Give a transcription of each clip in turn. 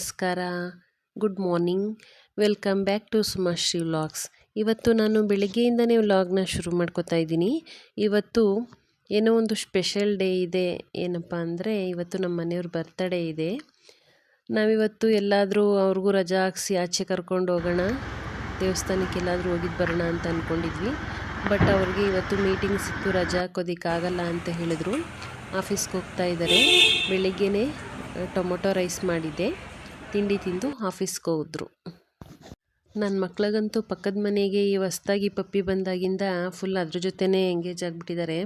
ನಮಸ್ಕಾರ. Good morning. Welcome back to Sumashree vlogs. ಇವತ್ತು ನಾನು ಬೆಳಿಗ್ಗೆಯಿಂದನೇ ವ್ಲಾಗ್ನ ಶುರು ಮಾಡ್ಕೋತಾ ಇದ್ದೀನಿ. ಇವತ್ತು ಏನೋ ಒಂದು ಸ್ಪೆಷಲ್ ಡೇ ಇದೆ. ಏನಪ್ಪ ಅಂದರೆ ಇವತ್ತು ನಮ್ಮ ಮನೆಯವ್ರ ಬರ್ತಡೇ ಇದೆ. ನಾವಿವತ್ತು ಎಲ್ಲಾದರೂ ಅವ್ರಿಗೂ ರಜಾ ಹಾಕ್ಸಿ ಆಚೆ ಕರ್ಕೊಂಡು ಹೋಗೋಣ. ದೇವಸ್ಥಾನಕ್ಕೆ ಎಲ್ಲಾದರೂ ಹೋಗಿದ್ದು ಬರೋಣ ಅಂತ ಅಂದ್ಕೊಂಡಿದ್ವಿ ಬಟ್ ಅವ್ರಿಗೆ ಇವತ್ತು ಮೀಟಿಂಗ್ಸ್ ಇತ್ತು ರಜಾ ಹಾಕೋದಿಕ್ಕಾಗಲ್ಲ ಅಂತ ಹೇಳಿದ್ರು. ಆಫೀಸ್ಗೆ ಹೋಗ್ತಾ ಇದ್ದಾರೆ. ಬೆಳಿಗ್ಗೆನೇ ಟೊಮೊಟೊ ರೈಸ್ ಮಾಡಿದ್ದೆ. ತಿಂಡಿ ತಿಂದು ಆಫೀಸ್ಗೆ ಹೋದ್ರು. ನನ್ನ ಮಕ್ಳಿಗಂತೂ ಪಕ್ಕದ ಮನೆಗೆ ಈ ಹೊಸ್ದಾಗಿ ಪಪ್ಪಿ ಬಂದಾಗಿಂದ ಫುಲ್ ಅದ್ರ ಜೊತೆನೇ ಎಂಗೇಜ್ ಆಗಿಬಿಟ್ಟಿದ್ದಾರೆ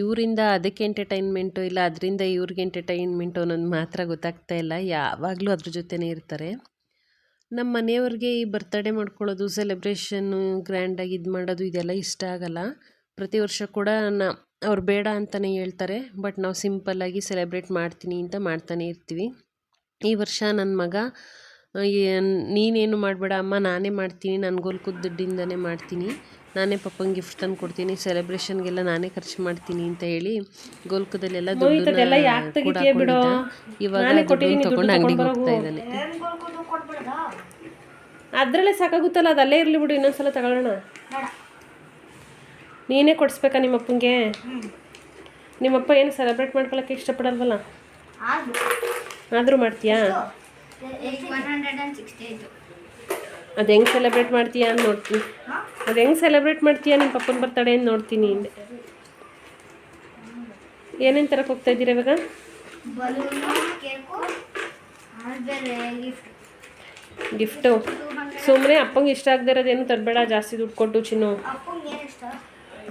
ಇವರಿಂದ ಅದಕ್ಕೆ ಎಂಟರ್ಟೈನ್ಮೆಂಟು ಇಲ್ಲ, ಅದರಿಂದ ಇವ್ರಿಗೆ ಎಂಟರ್ಟೈನ್ಮೆಂಟು ಅನ್ನೋದು ಮಾತ್ರ ಗೊತ್ತಾಗ್ತಾ ಇಲ್ಲ, ಯಾವಾಗಲೂ ಅದ್ರ ಜೊತೆನೇ ಇರ್ತಾರೆ. ನಮ್ಮ ಮನೆಯವ್ರಿಗೆ ಈ ಬರ್ತಡೇ ಮಾಡ್ಕೊಳ್ಳೋದು ಸೆಲೆಬ್ರೇಷನ್ನು ಗ್ರ್ಯಾಂಡಾಗಿ ಇದು ಮಾಡೋದು ಇದೆಲ್ಲ ಇಷ್ಟ ಆಗಲ್ಲ. ಪ್ರತಿ ವರ್ಷ ಕೂಡ ನಾ, ಅವ್ರು ಬೇಡ ಅಂತಲೇ ಹೇಳ್ತಾರೆ ಬಟ್ ನಾವು ಸಿಂಪಲ್ಲಾಗಿ ಸೆಲೆಬ್ರೇಟ್ ಮಾಡ್ತೀನಿ ಅಂತ ಮಾಡ್ತಾನೆ ಇರ್ತೀವಿ. ಈ ವರ್ಷ ನನ್ನ ಮಗ ಏನ್ ನೀನೇನು ಮಾಡಬೇಡ ಅಮ್ಮ ನಾನೇ ಮಾಡ್ತೀನಿ ನನ್ನ ಗೋಲ್ಕುದ ದುಡ್ಡಿಂದನೇ ಮಾಡ್ತೀನಿ ನಾನೇ ಪಪ್ಪಂಗೆ ಗಿಫ್ಟ್ ತಂದು ಕೊಡ್ತೀನಿ ಸೆಲೆಬ್ರೇಷನ್ಗೆಲ್ಲ ನಾನೇ ಖರ್ಚು ಮಾಡ್ತೀನಿ ಅಂತ ಹೇಳಿ ಗೋಲ್ಕದಲ್ಲೆಲ್ಲ ದುಡ್ಡು ಕೂಡ ತೆಗಿತೀಯ ಬಿಡು? ಇವಾಗ ತಗೊಂಡು ಅಂಗಡಿಗೆ ಹೋಗ್ತಾ ಇದ್ದಾನೆ. ಅದರಲ್ಲೇ ಸಾಕಾಗುತ್ತಲ್ಲ ಅದಲ್ಲೇ ಅಲ್ಲೇ ಇರಲಿ ಬಿಡು ಇನ್ನೊಂದ್ಸಲ ತಗೊಳ್ಳೋಣ. ನೀನೇ ಕೊಡಿಸ್ಬೇಕಾ ನಿಮ್ಮಪ್ಪಂಗೆ ನಿಮ್ಮಪ್ಪ ಏನು ಸೆಲೆಬ್ರೇಟ್ ಮಾಡ್ಕೊಳಕ್ಕೆ ಇಷ್ಟಪಡಲ್ವಲ್ಲ? ಆದರೂ ಮಾಡ್ತೀಯಾ? ಅದು ಹೆಂಗೆ ಸೆಲೆಬ್ರೇಟ್ ಮಾಡ್ತೀಯಾ ಅಂತ ನೋಡ್ತೀನಿ. ಅದು ಹೆಂಗೆ ಸೆಲೆಬ್ರೇಟ್ ಮಾಡ್ತೀಯಾ ನಿಮ್ಮ ಪಪ್ಪನ ಬರ್ತಾಳೆ ಅಂತ ನೋಡ್ತೀನಿ ಹಿಂದೆ. ಏನೇನು ತರಕ್ಕೆ ಹೋಗ್ತಾ ಇದ್ದೀರಾ ಇವಾಗ? ಗಿಫ್ಟ್ ಸುಮ್ಮನೆ ಅಪ್ಪಂಗೆ ಇಷ್ಟ ಆಗದೆ ಇರೋದೇನು ತರಬೇಡ ಜಾಸ್ತಿ ದುಡ್ಡು ಕೊಟ್ಟು ಚಿನ್ನು.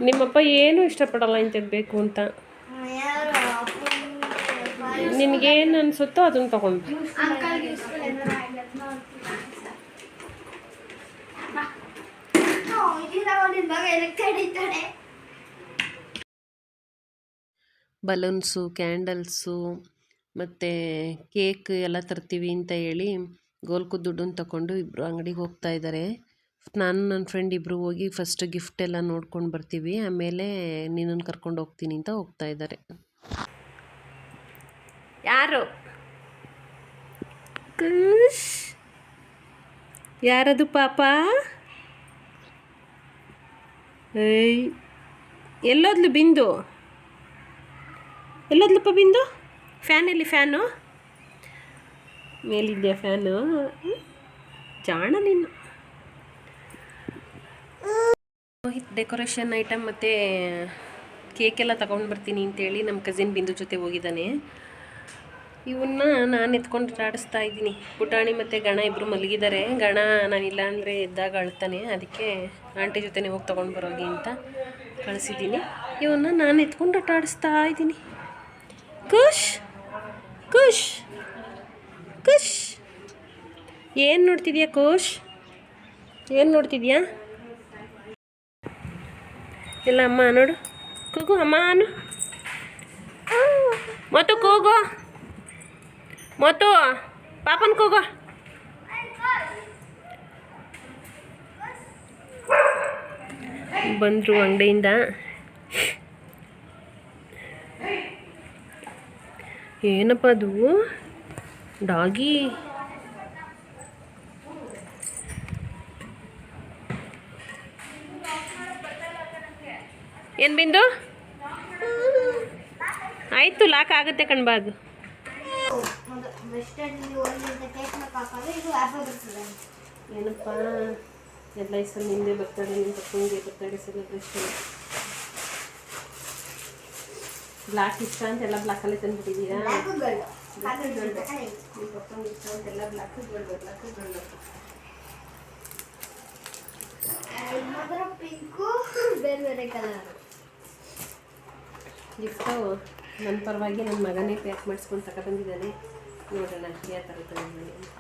ನಿಮ್ಮಪ್ಪ ಏನೂ ಇಷ್ಟಪಡಲ್ಲ ಇಂಥದ್ದು ಬೇಕು ಅಂತ. ನಿನಗೇನು ಅನಿಸುತ್ತೋ ಅದನ್ನು ತಗೊಂಡು ಬಲೂನ್ಸು, ಕ್ಯಾಂಡಲ್ಸು, ಮತ್ತು ಕೇಕ್ ಎಲ್ಲ ತರ್ತೀವಿ ಅಂತ ಹೇಳಿ ಗೋಲ್ಕು ದುಡ್ಡನ್ನು ತಗೊಂಡು ಇಬ್ಬರು ಅಂಗಡಿಗೆ ಹೋಗ್ತಾ ಇದ್ದಾರೆ ನಾನು ನನ್ನ ಫ್ರೆಂಡ್ ಇಬ್ಬರು ಹೋಗಿ ಫಸ್ಟ್ ಗಿಫ್ಟ್ ಎಲ್ಲ ನೋಡ್ಕೊಂಡು ಬರ್ತೀವಿ. ಆಮೇಲೆ ನಿನ್ನನ್ನು ಕರ್ಕೊಂಡು ಹೋಗ್ತೀನಿ ಅಂತ ಹೋಗ್ತಾ ಇದ್ದಾರೆ ಯಾರು? ಯಾರದು ಪಾಪ? ಏಯ್. ಎಲ್ಲೋದ್ಲು ಬಿಂದು? ಎಲ್ಲೋದ್ಲಪ್ಪ ಬಿಂದು? ಫ್ಯಾನ್ ಎಲ್ಲಿ ಫ್ಯಾನು? ಮೇಲಿದೆಯಾ ಫ್ಯಾನು? ಜಾಣ ನೀನು. ಡೆಕೋರೇಷನ್ ಐಟಮ್ ಮತ್ತು ಕೇಕೆಲ್ಲ ತಗೊಂಡು ಬರ್ತೀನಿ ಅಂತೇಳಿ ನಮ್ಮ ಕಸಿನ್ ಬಿಂದು ಜೊತೆ ಹೋಗಿದ್ದಾನೆ. ಇವನ್ನ ನಾನು ಎತ್ಕೊಂಡು ಆಡಿಸ್ತಾ ಇದ್ದೀನಿ. ಪುಟಾಣಿ ಮತ್ತು ಗಣ ಇಬ್ಬರು ಮಲಗಿದ್ದಾರೆ. ಗಣ ನಾನಿಲ್ಲ ಅಂದರೆ ಎದ್ದಾಗ ಅಳ್ತಾನೆ. ಅದಕ್ಕೆ ಆಂಟಿ ಜೊತೆನೇ ಹೋಗಿ ತೊಗೊಂಡು ಬರೋಗಿ ಅಂತ ಕಳಿಸಿದ್ದೀನಿ. ಇವನ್ನ ನಾನು ಎತ್ಕೊಂಡು ಆಟ ಆಡಿಸ್ತಾ ಇದ್ದೀನಿ. ಖುಷ್! ಖುಷ್! ಖುಷ್! ಏನು ನೋಡ್ತಿದ್ಯಾ ಖುಷ್? ಏನು ನೋಡ್ತಿದ್ಯಾ? ಇಲ್ಲ ಅಮ್ಮ ನೋಡು. ಕೂಗು ಅಮ್ಮ ಅನು. ಮತ್ತು ಕೂಗು. ಮತ್ತು ಪಾಪನ್ ಕೂಗು. ಬಂದರು ಅಂಗಡಿಯಿಂದ. ಏನಪ್ಪ ಅದು? ಡಾಗಿ. ಏನು ಬಿಂದು? ಆಯಿತು ಲಾಕ್ ಆಗುತ್ತೆ ಕಣ್ಬಾರ್ದು ವೆಸ್ಟರ್ನ್ ಒಂದು ಟೇಸ್ಟ್ ಹಾಕೋದು ಇದು ಆ್ಯಪಲ್ ಬರ್ತದೆ. ಏನಪ್ಪ ಎಲ್ಲ ಸಲ ಹಿಂದೆ ಬರ್ತಾರೆ ನಿಮ್ಮ ಪಪ್ಪಂಗೆ ಬರ್ತಡೆ ಸೆಲೆಬ್ರೇಷನ್ ಬ್ಲ್ಯಾಕ್ ಇಷ್ಟ ಅಂತೆಲ್ಲ ಬ್ಲ್ಯಾಕಲ್ಲೇ ತಂದುಬಿಟ್ಟಿದ್ದೀರಾ? ನಿಮ್ಮ ಪಪ್ಪಂಗೆ ಇಷ್ಟ ಅಂತೆಲ್ಲ black gold black gold pink ಬೇರೆ ಬೇರೆ ಕಲರ್ ಗಿಫ್ಟು ನನ್ನ ಪರವಾಗಿ ನನ್ನ ಮಗನೇ ಪ್ಯಾಕ್ ಮಾಡಿಸ್ಕೊಂಡು ತಗೊಬಂದಿದ್ದಾನೆ ನೋಡೋಣ ಯಾವ ಥರ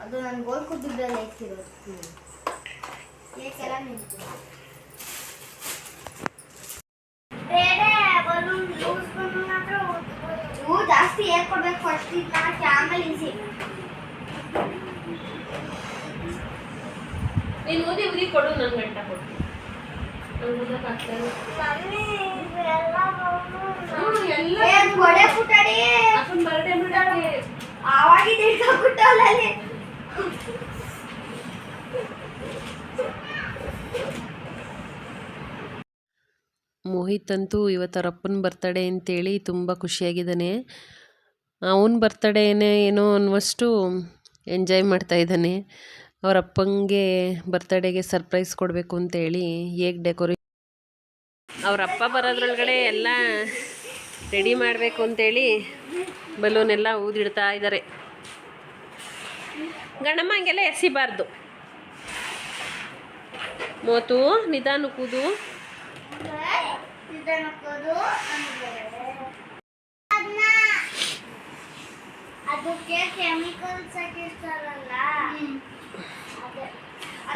ಅದು ನಾನು ಗೋಲ್ ಕುದ್ದಿದ್ದಲ್ಲಿ ಹಾಕಿರೋದು ಕೇಕೆಲ್ಲ ನಿಂತು ಇವು ಜಾಸ್ತಿ ಏರ್ ಕೊಡ್ಬೇಕು ಫಸ್ಟ್ ಇದು ಹಾಕಿ ಆಮೇಲೆ ನೀನು ಓದಿ ಉದಿ ಕೊಡು ನನ್ನ ಗಂಟ ಕೊಡು. ನಂಗೆ ಓದೋಕ್ಕಾಗ್ತಾ ಇಲ್ಲ. ಎಲ್ಲ ಬರ್ಡೇ ಅಪ್ಪನ ಬರ್ಡೇ ಮಾಡಕ್ಕೆ ಮೋಹಿತ್ ಅಂತೂ ಇವತ್ತು ರಪ್ಪನ್ ಬರ್ತಡೇ ಅಂತೇಳಿ ತುಂಬ ಖುಷಿಯಾಗಿದ್ದಾನೆ. ಅವನ ಬರ್ತಡೇನೇ ಏನೋ ಅನ್ನುವಷ್ಟು ಎಂಜಾಯ್ ಮಾಡ್ತಾ ಇದ್ದಾನೆ. ಅವ್ರ ಅಪ್ಪಂಗೆ ಬರ್ತಡೇಗೆ ಸರ್ಪ್ರೈಸ್ ಕೊಡಬೇಕು ಅಂತೇಳಿ ಹೇಗೆ ಡೆಕೋರೇಷನ್ ಅವರಪ್ಪ ಬರೋದ್ರೊಳಗಡೆ ಎಲ್ಲ ರೆಡಿ ಮಾಡಬೇಕು ಅಂತೇಳಿ ಬಲೂನ್ ಎಲ್ಲ ಊದಿಡ್ತಾ ಇದ್ದಾರೆ. ಗಣಮ್ಮ ಹಂಗೆಲ್ಲ ಎಸಿಬಾರ್ದು ಮೋತು, ನಿಧಾನ ಕೂದು.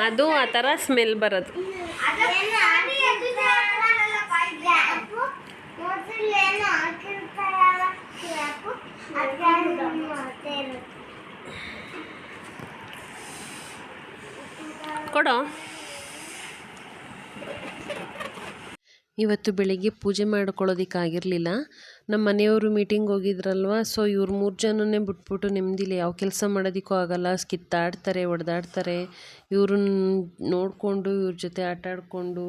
ಅದು ಆ ಥರ ಸ್ಮೆಲ್ ಬರೋದು. ಕೊಡೋ. ಇವತ್ತು ಬೆಳಿಗ್ಗೆ ಪೂಜೆ ಮಾಡ್ಕೊಳ್ಳೋದಕ್ಕಾಗಿರಲಿಲ್ಲ. ನಮ್ಮ ಮನೆಯವರು ಮೀಟಿಂಗ್ ಹೋಗಿದ್ರಲ್ವ? ಸೊ ಇವ್ರು ಮೂರು ಜನನೇ ಬಿಟ್ಬಿಟ್ಟು ನೆಮ್ಮದಿಲಿ ಯಾವ ಕೆಲಸ ಮಾಡೋದಕ್ಕೂ ಆಗಲ್ಲ. ಕಿತ್ತಾಡ್ತಾರೆ ಹೊಡೆದಾಡ್ತಾರೆ ಇವ್ರನ್ನ ನೋಡಿಕೊಂಡು, ಇವ್ರ ಜೊತೆ ಆಟ ಆಡಿಕೊಂಡು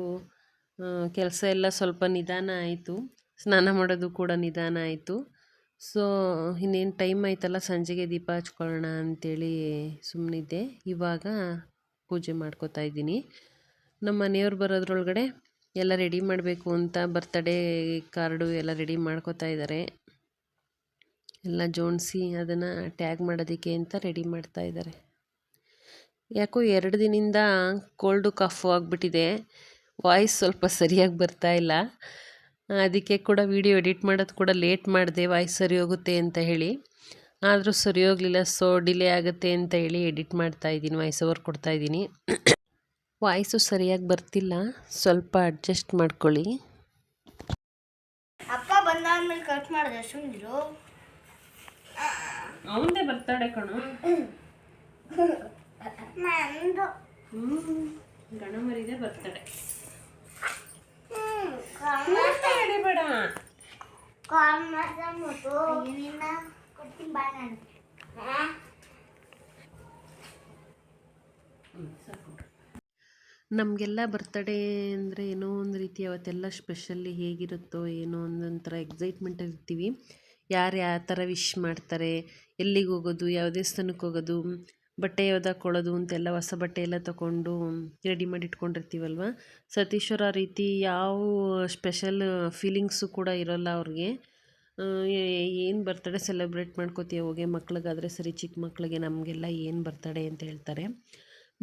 ಕೆಲಸ ಎಲ್ಲ ಸ್ವಲ್ಪ ನಿಧಾನ ಆಯಿತು. ಸ್ನಾನ ಮಾಡೋದು ಕೂಡ ನಿಧಾನ ಆಯಿತು. ಸೊ, ಇನ್ನೇನು ಟೈಮ್ ಆಯ್ತಲ್ಲ ಸಂಜೆಗೆ ದೀಪ ಹಚ್ಕೊಳ್ಳೋಣ ಅಂಥೇಳಿ ಸುಮ್ಮನಿದ್ದೆ ಇವಾಗ ಪೂಜೆ ಮಾಡ್ಕೋತಾ ಇದ್ದೀನಿ. ನಮ್ಮ ಮನೆಯವ್ರು ಬರೋದ್ರೊಳಗಡೆ ಎಲ್ಲ ರೆಡಿ ಮಾಡಬೇಕು ಅಂತ ಬರ್ತಡೇ ಕಾರ್ಡು ಎಲ್ಲ ರೆಡಿ ಮಾಡ್ಕೋತಾ ಇದ್ದಾರೆ ಎಲ್ಲ ಜೋಡಿಸಿ ಅದನ್ನು ಟ್ಯಾಗ್ ಮಾಡೋದಕ್ಕೆ ಅಂತ ರೆಡಿ ಮಾಡ್ತಾ ಇದ್ದಾರೆ ಯಾಕೋ ಎರಡು ದಿನದಿಂದ ಕೋಲ್ಡು ಕಫು ಆಗಿಬಿಟ್ಟಿದೆ. ವಾಯ್ಸ್ ಸ್ವಲ್ಪ ಸರಿಯಾಗಿ ಬರ್ತಾ ಇಲ್ಲ. ಅದಕ್ಕೆ ಕೂಡ ವಿಡಿಯೋ ಎಡಿಟ್ ಮಾಡೋದು ಕೂಡ ಲೇಟ್ ಮಾಡಿದೆ ವಾಯ್ಸ್ ಸರಿ ಹೋಗುತ್ತೆ ಅಂತ ಹೇಳಿ. ಆದರೂ ಸರಿ ಹೋಗಲಿಲ್ಲ ಸೊ ಡಿಲೇ ಆಗುತ್ತೆ ಅಂತ ಹೇಳಿ ಎಡಿಟ್ ಮಾಡ್ತಾ ಇದ್ದೀನಿ ವಾಯ್ಸ್ ಓವರ್ ಕೊಡ್ತಾ ಇದ್ದೀನಿ. ವಾಯ್ಸು ಸರಿಯಾಗಿ ಬರ್ತಿಲ್ಲ ಸ್ವಲ್ಪ ಅಡ್ಜಸ್ಟ್ ಮಾಡ್ಕೊಳ್ಳಿ. ಅಪ್ಪ ಬಂದಾದ್ಮೇಲೆ ಕಟ್ ಮಾಡಿದೆ ಸುಮ್ಮನಿರು ಅವಂದೇ ಬರ್ತಾಡೆ ಕಣು. ಗಣಮರಿದೆ ಬರ್ತಡೆ ನಮಗೆಲ್ಲ ಬರ್ತಡೇ ಅಂದರೆ ಏನೋ ಒಂದು ರೀತಿ ಅವತ್ತೆಲ್ಲ ಸ್ಪೆಷಲ್ಲಿ ಹೇಗಿರುತ್ತೋ ಏನೋ ಒಂದೊಂಥರ ಎಕ್ಸೈಟ್ಮೆಂಟ್ ಇರ್ತೀವಿ. ಯಾರು ಯಾವ ಥರ ವಿಶ್ ಮಾಡ್ತಾರೆ, ಎಲ್ಲಿಗೆ ಹೋಗೋದು, ಯಾವ ದೇವಸ್ಥಾನಕ್ಕೆ ಹೋಗೋದು ಬಟ್ಟೆ ಯಾವ್ದು ಹಾಕೊಳ್ಳೋದು ಅಂತೆಲ್ಲ ಹೊಸ ಬಟ್ಟೆ ಎಲ್ಲ ತಗೊಂಡು ರೆಡಿ ಮಾಡಿ ಇಟ್ಕೊಂಡಿರ್ತೀವಲ್ವ ಸತೀಶ್ವರ ಆ ರೀತಿ ಯಾವ ಸ್ಪೆಷಲ್ ಫೀಲಿಂಗ್ಸು ಕೂಡ ಇರೋಲ್ಲ ಅವ್ರಿಗೆ. ಏನು ಬರ್ತಡೆ ಸೆಲೆಬ್ರೇಟ್ ಮಾಡ್ಕೋತೀವಿ ಹೋಗಿ, ಮಕ್ಳಿಗಾದರೆ ಸರಿ, ಚಿಕ್ಕ ಮಕ್ಳಿಗೆ ನಮಗೆಲ್ಲ ಏನು ಬರ್ತಡೆ ಅಂತ ಹೇಳ್ತಾರೆ.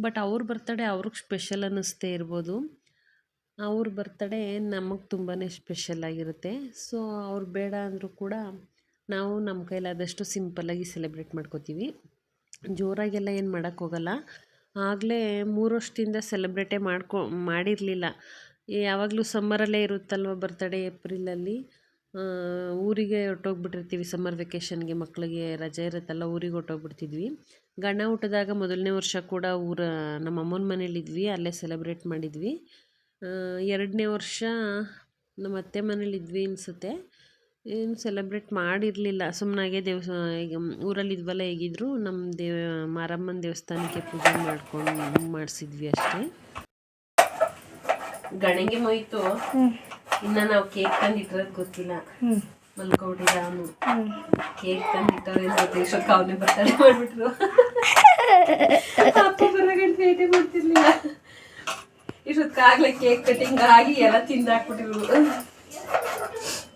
ಬಟ್ ಅವ್ರ ಬರ್ತಡೆ ಅವ್ರಿಗೆ ಸ್ಪೆಷಲ್ ಅನ್ನಿಸ್ತೇ ಇರ್ಬೋದು. ಅವ್ರ ಬರ್ತಡೇ ನಮಗೆ ತುಂಬಾ ಸ್ಪೆಷಲ್ ಆಗಿರುತ್ತೆ. ಸೊ ಅವ್ರು ಬೇಡ ಅಂದರೂ ಕೂಡ ನಾವು ನಮ್ಮ ಕೈಲಾದಷ್ಟು ಸಿಂಪಲ್ಲಾಗಿ ಸೆಲೆಬ್ರೇಟ್ ಮಾಡ್ಕೋತೀವಿ. ಜೋರಾಗೆಲ್ಲ ಏನು ಮಾಡೋಕ್ಕೋಗಲ್ಲ ಆಗಲೇ ಮೂರು ವರ್ಷದಿಂದ ಸೆಲೆಬ್ರೇಟೇ ಮಾಡ್ಕೊ, ಮಾಡಿರಲಿಲ್ಲ. ಯಾವಾಗಲೂ ಸಮ್ಮರಲ್ಲೇ ಇರುತ್ತಲ್ವ ಬರ್ತಡೇ ಏಪ್ರಿಲಲ್ಲಿ ಊರಿಗೆ ಹೊರ್ಟೋಗ್ಬಿಟ್ಟಿರ್ತೀವಿ ಸಮ್ಮರ್ ವೆಕೇಷನ್ಗೆ ಮಕ್ಕಳಿಗೆ ರಜೆ ಇರುತ್ತಲ್ಲ, ಊರಿಗೆ ಹೊರ್ಟೋಗ್ಬಿಡ್ತಿದ್ವಿ. ಗಂಡ ಹುಟ್ಟಿದಾಗ ಮೊದಲನೇ ವರ್ಷ ಕೂಡ ಊರ, ನಮ್ಮ ಅಮ್ಮನ ಮನೇಲಿದ್ವಿ ಅಲ್ಲೇ ಸೆಲೆಬ್ರೇಟ್ ಮಾಡಿದ್ವಿ. ಎರಡನೇ ವರ್ಷ ನಮ್ಮ ಅತ್ತೆ ಮನೇಲಿದ್ವಿ ಅನಿಸುತ್ತೆ. ಏನು ಸೆಲೆಬ್ರೇಟ್ ಮಾಡಿರಲಿಲ್ಲ. ಸುಮ್ಮನಾಗೆ ದೇವಸ ಈಗ ಊರಲ್ಲಿದ್ವಲ್ಲ ಹೇಗಿದ್ರು ನಮ್ಮ ದೇವ ಮಾರಮ್ಮನ ದೇವಸ್ಥಾನಕ್ಕೆ ಪೂಜೆ ಮಾಡ್ಕೊಂಡು ಮಾಡಿಸಿದ್ವಿ ಅಷ್ಟೇ. ಗಣಗೆ ಮೊಯ್ತು. ಇನ್ನ ನಾವು ಕೇಕ್ ತಂದಿಟ್ಟಿರೋದು ಗೊತ್ತಿಲ್ಲ. ಮಲ್ಕೊಂಡಿಲ್ಲ ಅವನು. ಕೇಕ್ ತಂದಿಟ್ಟವ್ರೆ ಇಷ್ಟೊತ್ತು ಅವನೇ ಬರ್ತಾರೆ ಮಾಡ್ಬಿಟ್ರು. ಅಪ್ಪ ಬರಗಂಟೆ ಭೇಟಿ ಮಾಡ್ತಿರ್ಲಿಲ್ಲ. ಇಷ್ಟೊತ್ತಾಗ್ಲೇ ಕೇಕ್ ಕಟಿಂಗ್ ಆಗಿ ಎಲ್ಲ ತಿಂದಾಕ್ಬಿಟ್ಟಿರು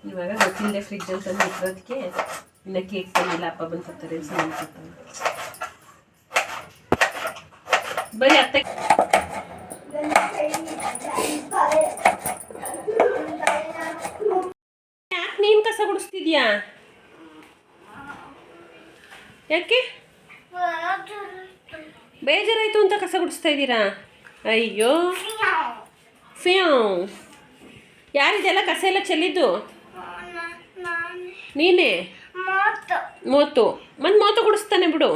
ಇವಾಗ ಗೊತ್ತಿಲ್ಲದೆ ಫ್ರಿಜ್ ಅಲ್ಲಿ ತಂದು ಇಟ್ಟಿರೋದಕ್ಕೆ ಇನ್ನ ಕೇಕ್ ತಂದಿಲ್ಲ ಅಪ್ಪ ಬಂದು ತರ್ತಾರೆ ಸಣ್ಣ ಬರೀ ಅತ್ತೆ. ಯಾಕೆ ನೀನು ಕಸ ಗುಡಿಸ್ತಿದ್ಯಾ? ಯಾಕೆ? ಬೇಜಾರಾಯ್ತು ಅಂತ ಕಸ ಗುಡಿಸ್ತಾ ಇದ್ದೀರಾ? ಅಯ್ಯೋ. ಫ್ಯಾವ್ ಯಾರಿದೆಲ್ಲ ಕಸ ಎಲ್ಲ ಚೆಲ್ಲಿದ್ದು? ನೀನೇ? ಮೋತು ಮತ್ತೆ ಮೋತು ಗುಡಿಸ್ತಾನೆ ಬಿಡು.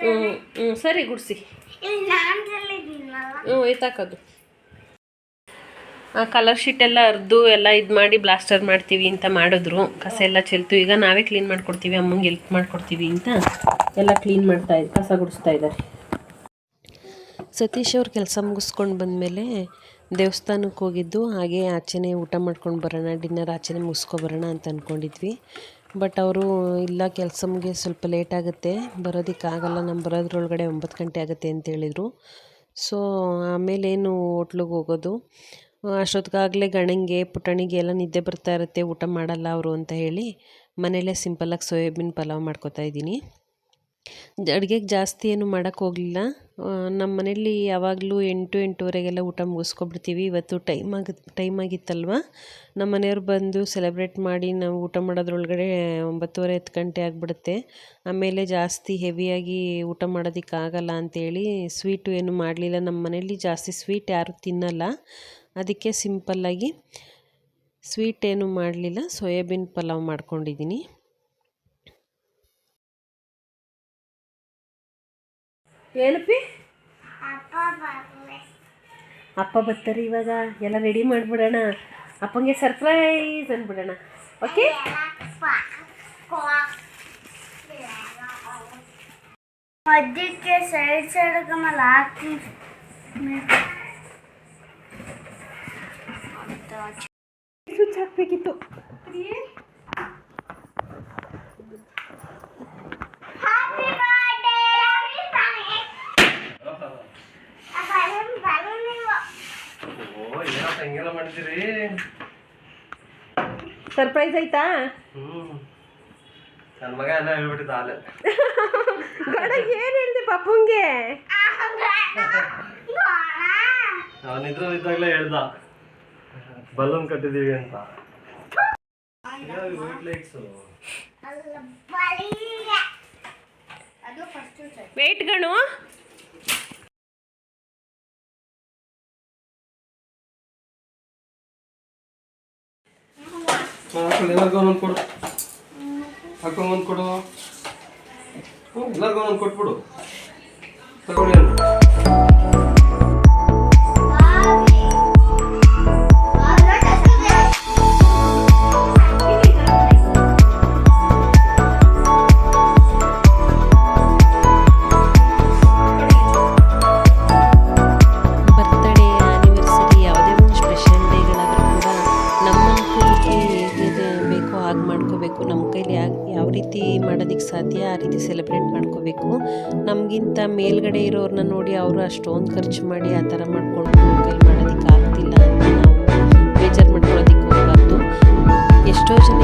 ಹ್ಞೂ ಹ್ಞೂ ಸರಿ ಗುಡಿಸಿ ಆ ಹ್ಞೂ ಎತ್ತಾಕೋದು ಕಲರ್ ಶೀಟ್ ಎಲ್ಲ ಅರ್ದು ಎಲ್ಲ ಇದು ಮಾಡಿ ಬ್ಲಾಸ್ಟರ್ ಮಾಡ್ತೀವಿ ಅಂತ ಮಾಡಿದ್ರು. ಕಸ ಎಲ್ಲ ಚೆಲ್ತು. ಈಗ ನಾವೇ ಕ್ಲೀನ್ ಮಾಡ್ಕೊಡ್ತೀವಿ. ಅಮ್ಮಂಗೆ ಹೆಲ್ಪ್ ಮಾಡ್ಕೊಡ್ತೀವಿ ಅಂತ ಎಲ್ಲ ಕ್ಲೀನ್ ಮಾಡ್ತಾ ಇದ್ದಾರೆ ಕಸ ಗುಡಿಸ್ತಾ ಇದ್ದಾರೆ ಸತೀಶ್ ಅವ್ರ ಕೆಲಸ ಮುಗಿಸ್ಕೊಂಡು ಬಂದಮೇಲೆ ದೇವಸ್ಥಾನಕ್ಕೆ ಹೋಗಿದ್ದು, ಹಾಗೆ ಆಚೆನೇ ಊಟ ಮಾಡ್ಕೊಂಡು ಬರೋಣ, ಡಿನ್ನರ್ ಆಚೆನೇ ಮುಗಿಸ್ಕೊಬರೋಣ ಅಂತ ಅಂದ್ಕೊಂಡಿದ್ವಿ ಬಟ್ ಅವರು, ಇಲ್ಲ, ಕೆಲಸ ಮುಗಿ ಸ್ವಲ್ಪ ಲೇಟ್ ಆಗುತ್ತೆ ಬರೋದಕ್ಕಾಗಲ್ಲ ನಮ್ಮ ಬರೋದ್ರೊಳಗಡೆ ಒಂಬತ್ತು ಗಂಟೆ ಆಗುತ್ತೆ ಅಂತ ಹೇಳಿದರು. ಸೊ, ಆಮೇಲೇನು ಹೋಟ್ಲಿಗೆ ಹೋಗೋದು ಅಷ್ಟೊತ್ತಿಗಾಗಲೇ ಗಣಂಗೆ, ಪುಟಾಣಿಗೆ ಎಲ್ಲ ನಿದ್ದೆ ಬರ್ತಾ ಇರುತ್ತೆ, ಊಟ ಮಾಡಲ್ಲ ಅವರು ಅಂತ ಹೇಳಿ ಮನೆಯಲ್ಲೇ ಸಿಂಪಲ್ಲಾಗಿ ಸೋಯಾಬೀನ್ ಪಲಾವ್ ಮಾಡ್ಕೊತಾ ಇದ್ದೀನಿ. ಅಡುಗೆಗೆ ಜಾಸ್ತಿ ಏನು ಮಾಡೋಕ್ಕೆ ಹೋಗಲಿಲ್ಲ. ನಮ್ಮ ಮನೇಲಿ ಯಾವಾಗಲೂ ಎಂಟು ಎಂಟೂವರೆಗೆಲ್ಲ ಊಟ ಮುಗಿಸ್ಕೊಬಿಡ್ತೀವಿ. ಇವತ್ತು ಟೈಮ್ ಆಗ, ಟೈಮ್ ಆಗಿತ್ತಲ್ವ? ನಮ್ಮ ಮನೆಯವ್ರು ಬಂದು ಸೆಲೆಬ್ರೇಟ್ ಮಾಡಿ ನಾವು ಊಟ ಮಾಡೋದ್ರೊಳಗಡೆ ಒಂಬತ್ತುವರೆ ಹತ್ತು ಗಂಟೆ ಆಗಿಬಿಡುತ್ತೆ. ಆಮೇಲೆ ಜಾಸ್ತಿ ಹೆವಿಯಾಗಿ ಊಟ ಮಾಡೋದಕ್ಕಾಗಲ್ಲ ಅಂಥೇಳಿ ಸ್ವೀಟು ಏನು ಮಾಡಲಿಲ್ಲ. ನಮ್ಮ ಮನೇಲಿ ಜಾಸ್ತಿ ಸ್ವೀಟ್ ಯಾರೂ ತಿನ್ನಲ್ಲ. ಅದಕ್ಕೆ ಸಿಂಪಲ್ಲಾಗಿ ಸ್ವೀಟ್ ಏನು ಮಾಡಲಿಲ್ಲ. ಸೋಯಾಬೀನ್ ಪಲಾವ್ ಮಾಡ್ಕೊಂಡಿದ್ದೀನಿ ಏನಪ್ಪಿ? ಅಪ್ಪ ಬರ್ತಾರೆ ಇವಾಗ. ಎಲ್ಲ ರೆಡಿ ಮಾಡಿಬಿಡೋಣ. ಅಪ್ಪಂಗೆ ಸರ್ಪ್ರೈಸ್ ಅಂದ್ಬಿಡೋಣ ಓಕೆ ಮಧ್ಯಕ್ಕೆ ಸೈಡ್ ಸೈಡ್ ಕಮಲ್ ಹಾಕಿ ಸ್ವಿಚ್ ಹಾಕ್ಬೇಕಿತ್ತು ಹ್ಯಾಪಿ ಬರ್ಡೇ ಬಲೂನ್ ಬಲೂನ್ ನೀವು ಓ ಏನಪ್ಪ ಹಿಂಗೆಲ್ಲ ಮಾಡ್ತೀರಿ? ಸರ್ಪ್ರೈಸ್ ಆಯ್ತಾ? ಹ್ಮ್. ನನ್ನ ಮಗ ಎಲ್ಲ ಹೇಳ್ಬಿಟ್ಟಿದ್ದ ಆಲೆ ಗಡ ಏನು ಹೇಳ್ದೆ ಪಪ್ಪಂಗೆ? ಅವನ ಇದ್ರಲ್ಲಿ ಇದ್ದಾಗಲೇ ಹೇಳ್ದ. ಬಲೂನ್ ಕಟ್ಟಿದೀವಿ ಅಂತ. ವೇಟ್ ಗಣು. ಎಲ್ಲರಿಗೂ ಒಂದೊಂದು ಕೊಡು. ಒಂದು ಕೊಡು. ಹ್ಞೂ ಎಲ್ಲರಿಗೂ ಒಂದೊಂದು ಕೊಟ್ಬಿಡು. ತಗೊಳ್ಳಿ ಅಷ್ಟೊಂದು ಖರ್ಚು ಮಾಡಿ ಆ ಥರ ಮಾಡ್ಕೊಂಡು ಕೈಲಿ ಮಾಡೋದಕ್ಕೆ ಆಗ್ತಿಲ್ಲ ಅಂತ ನಾವು ಬೇಜಾರು ಮಾಡ್ಕೊಳ್ಳೋದಕ್ಕೆ ಹೋಗಬಾರ್ದು. ಎಷ್ಟೋ ಜನಕ್ಕೆ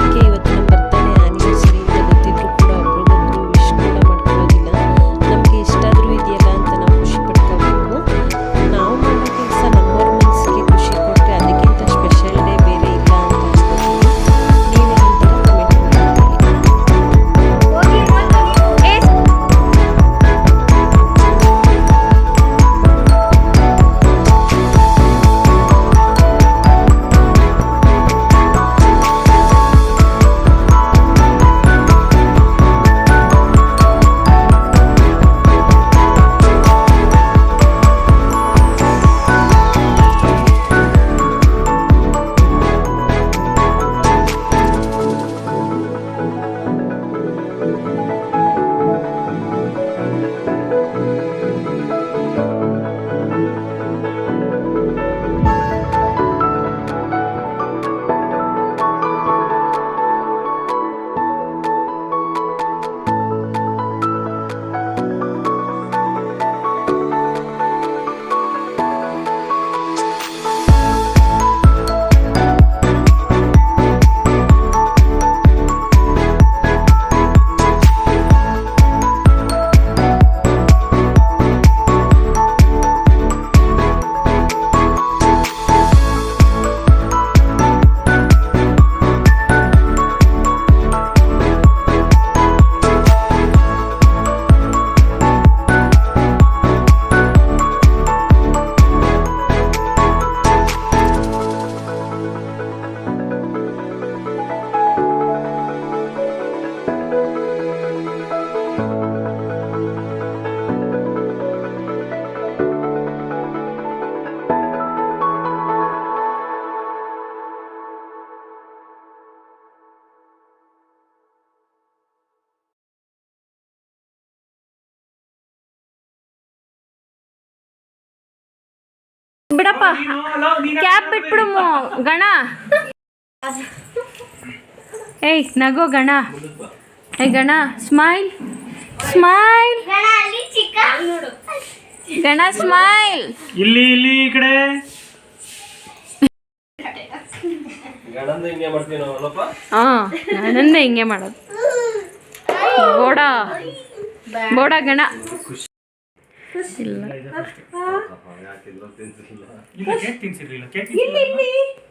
ಬಿಡಪ್ಪ. ಕ್ಯಾಪ್ ಬಿಟ್ಬಿಡು ಗಣ. ಏಯ್ ನಗೋ ಗಣ. ಏಯ್ ಗಣ ಸ್ಮೈಲ್ ಸ್ಮೈಲ್ ಗಣ ಅಲ್ಲಿ ಚಿಕ್ಕ ಗಣ ಸ್ಮೈಲ್ ಇಲ್ಲಿ ಇಲ್ಲಿ ಈ ಕಡೆ. ಗಣಂದ ಹಾ ನಾನಂದೆ ಹಿಂಗೆ ಮಾಡೋದು. ಬೋಡ. ಬೋಡ ಗಣ. ಇಲ್ಲ ಇಲ್ಲ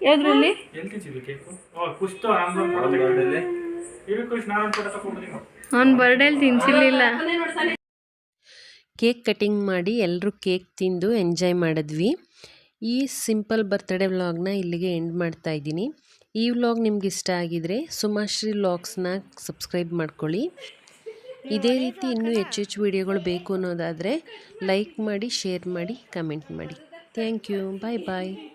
ಯಾವ್ದ್ರಲ್ಲಿ? ಅವ್ನ ಬರ್ಡೇಲಿ ತಿನ್ಸಿರ್ಲಿಲ್ಲ ಕೇಕ್ ಕಟಿಂಗ್ ಮಾಡಿ ಎಲ್ಲರೂ ಕೇಕ್ ತಿಂದು ಎಂಜಾಯ್ ಮಾಡಿದ್ವಿ. ಈ ಸಿಂಪಲ್ ಬರ್ತ್ಡೇ ವ್ಲಾಗ್ನ ಇಲ್ಲಿಗೆ ಎಂಡ್ ಮಾಡ್ತಾ ಇದ್ದೀನಿ. ಈ ವ್ಲಾಗ್ ನಿಮ್ಗೆ ಇಷ್ಟ ಆಗಿದ್ರೆ ಸುಮಾಶ್ರೀ ವ್ಲಾಗ್ಸ್ನ ಸಬ್ಸ್ಕ್ರೈಬ್ ಮಾಡ್ಕೊಳ್ಳಿ. ಇದೇ ರೀತಿ ಇನ್ನೂ ಹೆಚ್ಚು ಹೆಚ್ಚು ವೀಡಿಯೋಗಳು ಬೇಕು ಅನ್ನೋದಾದರೆ ಲೈಕ್ ಮಾಡಿ ಶೇರ್ ಮಾಡಿ ಕಮೆಂಟ್ ಮಾಡಿ. Thank you bye bye